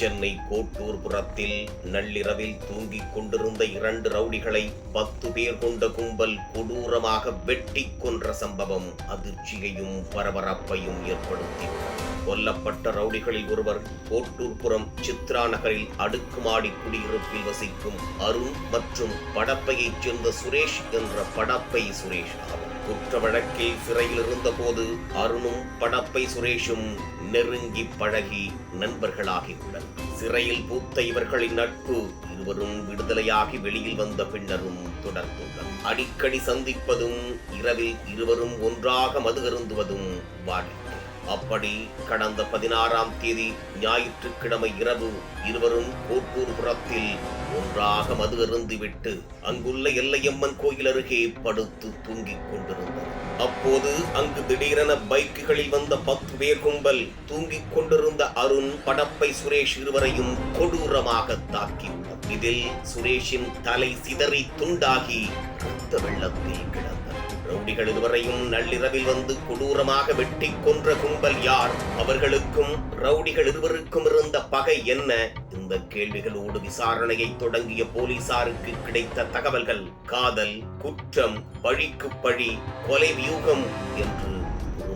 சென்னை கோட்டூர் புறத்தில் நள்ளிரவில் தூங்கிக் கொண்டிருந்த இரண்டு ரவுடிகளை பத்து பேர் கொண்ட கும்பல் கொடூரமாக வெட்டி கொன்ற சம்பவம் அதிர்ச்சியையும் பரபரப்பையும் ஏற்படுத்தின கொல்லப்பட்ட ரவுடிகளில் ஒருவர் கோட்டூர்புரம் சித்ரா நகரில் அடுக்குமாடி குடியிருப்பில் வசிக்கும் அருண் மற்றும் படப்பையைச் சேர்ந்த சுரேஷ் என்ற படப்பை சுரேஷ் ஆகும் குற்ற வழக்கில் சிறையில் இருந்தபோது அருணும் படப்பை சுரேஷும் நெருங்கி பழகி நண்பர்களாகியுள்ளனர். சிறையில் பூத்த இவர்களின் நட்பு இருவரும் விடுதலையாகி வெளியில் வந்த பின்னரும் தொடர்ந்துள்ளது அடிக்கடி சந்திப்பதும் இரவில் இருவரும் ஒன்றாக மது அருந்துவதும் வாடிக்கை அப்படி கடந்த பதினாறாம் தேதி ஞாயிற்றுக்கிழமை இரவு இருவரும் கோட்டூர்புரத்தில் ஒன்றாக மது அருந்திவிட்டு அங்குள்ள எல்லையம்மன் கோயில் அருகே படுத்து தூங்கிக் கொண்டிருந்தனர். அப்போது அங்கு திடீரென பைக்குகளில் வந்த பத்து பேர் கும்பல் தூங்கிக் கொண்டிருந்த அருண் படப்பை சுரேஷ் இருவரையும் கொடூரமாக தாக்கியுள்ளது இதில் சுரேஷின் தலை சிதறி துண்டாகி ரத்த வெள்ளத்தில் கிடந்தது. ரவுடிகள் இருவரையும் நள்ளிரவில் வந்து கொடூரமாக வெட்டி கொன்ற கும்பல் யார்? அவர்களுக்கும் ரவுடிகள் இருவருக்கும் இருந்த பகை என்ன? இந்த கேள்விகளோடு விசாரணையை தொடங்கிய போலீசாருக்கு கிடைத்த தகவல்கள் காதல் குற்றம் பழிக்கு பழி கொலை வியூகம் என்று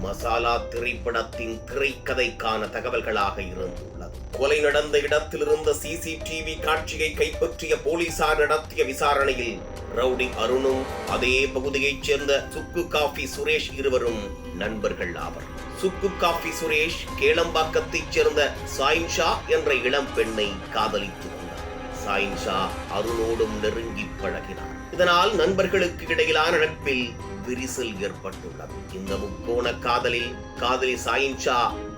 மசாலா திரைப்படத்தின் திரைக்கதைக்கான தகவல்களாக இருந்துள்ளது. கொலை நடந்த இடத்திலிருந்த சிசிடிவி காட்சியை கைப்பற்றிய போலீசார் நடத்திய விசாரணையில் ரவுடி அருணும் அதே பகுதியைச் சேர்ந்த சுக்கு காஃபி சுரேஷ் இருவரும் நண்பர்கள் ஆவர். சுக்கு காஃபி சுரேஷ் கேளம்பாக்கத்தைச் சேர்ந்த சாயின்ஷா என்ற இளம் பெண்ணை காதலித்து சாயின்ஷா அருணோடும் நெருங்கி பழகினார் இதனால் நண்பர்களுக்கு இடையிலான நட்பில் விரிசல் ஏற்பட்டுள்ளது. இந்த முக்கோண காதலில் காதலி சாயின்ஷா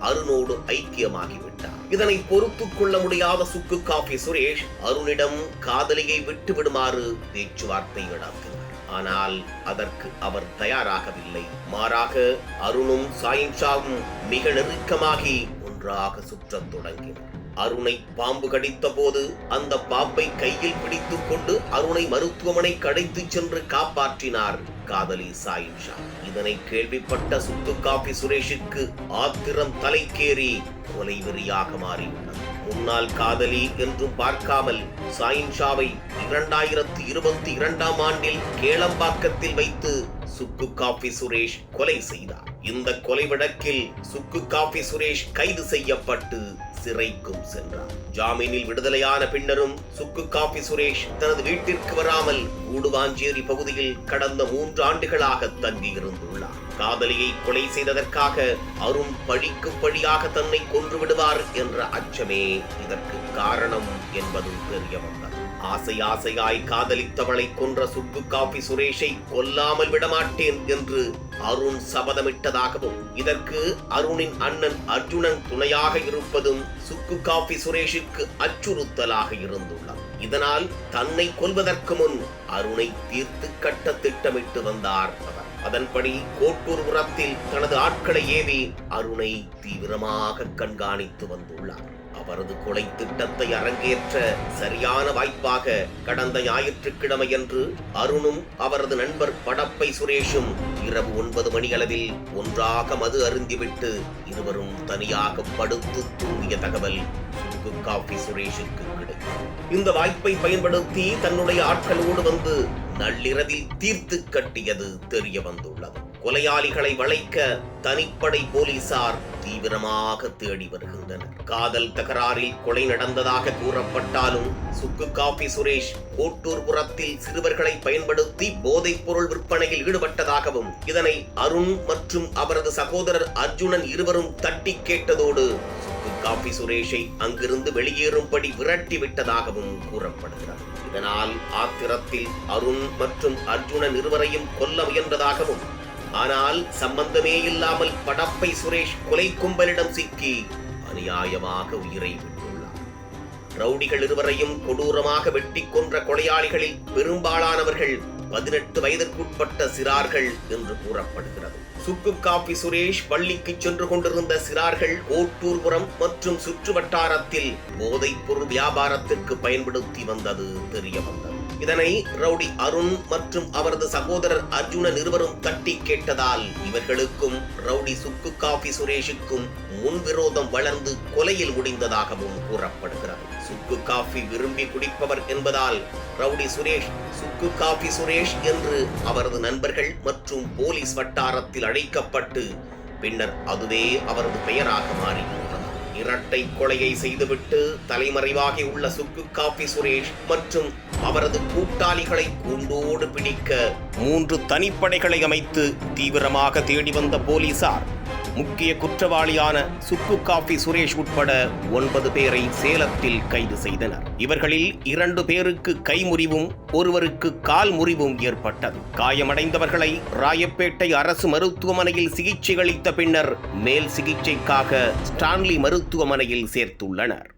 அருணோடு ஐக்கியமாகிவிட்டார். இதனை பொறுத்து கொள்ள முடியாத சுக்கு காஃபி சுரேஷ் அருணிடம் காதலியை விட்டு விடுமாறு பேச்சுவார்த்தை நடத்தினார். ஆனால் அதற்கு அவர் தயாராகவில்லை. மாறாக அருணும் சாயின்ஷாவும் மிக நெருக்கமாகி ஒன்றாக சுற்றத் தொடங்கினர். அருணை பாம்பு கடித்த போது அந்த பாம்பை கையில் பிடித்துக் கொண்டு அருணை மருத்துவமனை கடைத்து சென்று காப்பாற்றினார் காதலி சாயின்ஷா. இதனை கேள்விப்பட்ட சுத்து காபி சுரேஷுக்கு ஆத்திரம் தலைக்கேறி கொலை வெறியாக மாறியுள்ளது. முன்னாள் காதலி என்றும் பார்க்காமல் சாயின்ஷாவை இரண்டாயிரத்தி இருபத்தி இரண்டாம் ஆண்டில் கேளம்பாக்கத்தில் வைத்து சுக்கு காபி சுரேஷ் கொலை செய்தார். இந்த கொலை வழக்கில் சுக்கு காபி சுரேஷ் கைது செய்யப்பட்டு சிறைக்கும் சென்றார் ஜாமீனில் விடுதலையான பின்னரும் சுக்கு காபி சுரேஷ் தனது வீட்டிற்கு வராமல் கூடுவாஞ்சேரி பகுதியில் கடந்த மூன்று ஆண்டுகளாக தங்கியிருந்துள்ளார். காதலியை கொலை செய்ததற்காக அருண் பழிக்கு பழியாக தன்னை கொன்று விடுவார் என்ற அச்சமே இதற்கு காரணம் என்பது தெரிய வந்தது. ஆசை ஆசையாய் காதலித்தவளை கொன்ற சுக்கு காபி சுரேஷை கொல்லாமல் விடமாட்டேன் என்று அருண் சபதமிட்டதாகவும் இதற்கு அருணின் அண்ணன் அர்ஜுனன் துணையாக இருப்பதும் சுக்கு காபி சுரேஷுக்கு அச்சுறுத்தலாக இருந்துள்ளது. இதனால் தன்னை கொல்வதற்கு முன் அருணை தீர்த்து கட்ட திட்டமிட்டு வந்தார் அவர். அதன்படி கோட்டூர்புரத்தில் தனது ஆட்களை ஏவி அருணை தீவிரமாக கண்காணித்து வந்துள்ளார். அவரது கொலை திட்டத்தை அரங்கேற்ற சரியான வாய்ப்பாக கடந்த ஞாயிற்றுக்கிழமையன்று அருணும் அவரது நண்பர் படப்பை சுரேஷும் இரவு ஒன்பது மணியளவில் ஒன்றாக மது அருந்திவிட்டு இருவரும் தனியாக படுத்து தூங்கிய தகவல் சுக்கு காஃபி சுரேஷுக்கு கிடைக்கும் இந்த வாய்ப்பை பயன்படுத்தி தன்னுடைய ஆட்களோடு வந்து நள்ளிரவில் தீர்த்து கட்டியது தெரிய வந்துள்ளது கொலையாளிகளை வளைக்க தனிப்படை போலீசார் தீவிரமாக தேடி வருகின்றனர். காதல் தகராறில் கொலை நடந்ததாக கூறப்பட்டாலும் சுக்கு காபி சுரேஷ் கோட்டூர் புறத்தில் சிறுவர்களை பயன்படுத்தி போதைப் பொருள் விற்பனையில் ஈடுபட்டதாகவும் இதனை அருண் மற்றும் அவரது சகோதரர் அர்ஜுனன் இருவரும் தட்டி கேட்டதோடு சுக்கு காபி சுரேஷை அங்கிருந்து வெளியேறும்படி விரட்டி விட்டதாகவும் கூறப்படுகிறது. இதனால் ஆத்திரத்தில் அருண் மற்றும் அர்ஜுனன் இருவரையும் கொல்ல முயன்றதாகவும் ஆனால் சம்பந்தமே இல்லாமல் படப்பை சுரேஷ் கொலை கும்பலிடம் சிக்கி அநியாயமாக உயிரை விட்டுள்ளார் ரவுடிகள் இருவரையும் கொடூரமாக வெட்டி கொன்ற கொலையாளிகளில் பெரும்பாலானவர்கள் பதினெட்டு வயதிற்குட்பட்ட சிறார்கள் என்று கூறப்படுகிறது. சுக்கு காப்பி சுரேஷ் பள்ளிக்கு சென்று கொண்டிருந்த சிறார்கள் ஓட்டூர்புரம் மற்றும் சுற்று வட்டாரத்தில் போதைப் பொருள் வியாபாரத்திற்கு பயன்படுத்தி வந்தது தெரிய வந்தது இதனை ரவுடி அருண் மற்றும் அவரது சகோதரர் அர்ஜுனன் இருவரும் தட்டி கேட்டதால் இவர்களுக்கும் ரவுடி சுக்கு காஃபி சுரேஷுக்கும் முன்விரோதம் வளர்ந்து கொலையில் முடிந்ததாகவும் கூறப்படுகிறது. சுக்கு காஃபி விரும்பி குடிப்பவர் என்பதால் ரவுடி சுரேஷ் சுக்கு காஃபி சுரேஷ் என்று அவரது நண்பர்கள் மற்றும் போலீஸ் வட்டாரத்தில் அழைக்கப்பட்டு பின்னர் அதுவே அவரது பெயராக மாறியது. இரட்டை கொலையை செய்துவிட்டு தலைமறைவாகி உள்ள சுக்கு காபி சுரேஷ் மற்றும் அவரது கூட்டாளிகளை கூண்டோடு பிடிக்க மூன்று தனிப்படைகளை அமைத்து தீவிரமாக தேடி வந்த போலீசார் முக்கிய குற்றவாளியான சுக்கு காபி சுரேஷ் உட்பட ஒன்பது பேரை சேலத்தில் கைது செய்தனர். இவர்களில் இரண்டு பேருக்கு கைமுறிவும் ஒருவருக்கு கால் முறிவும் ஏற்பட்டது. காயமடைந்தவர்களை ராயப்பேட்டை அரசு மருத்துவமனையில் சிகிச்சை அளித்த பின்னர் மேல் சிகிச்சைக்காக ஸ்டான்லி மருத்துவமனையில் சேர்த்துள்ளனர்.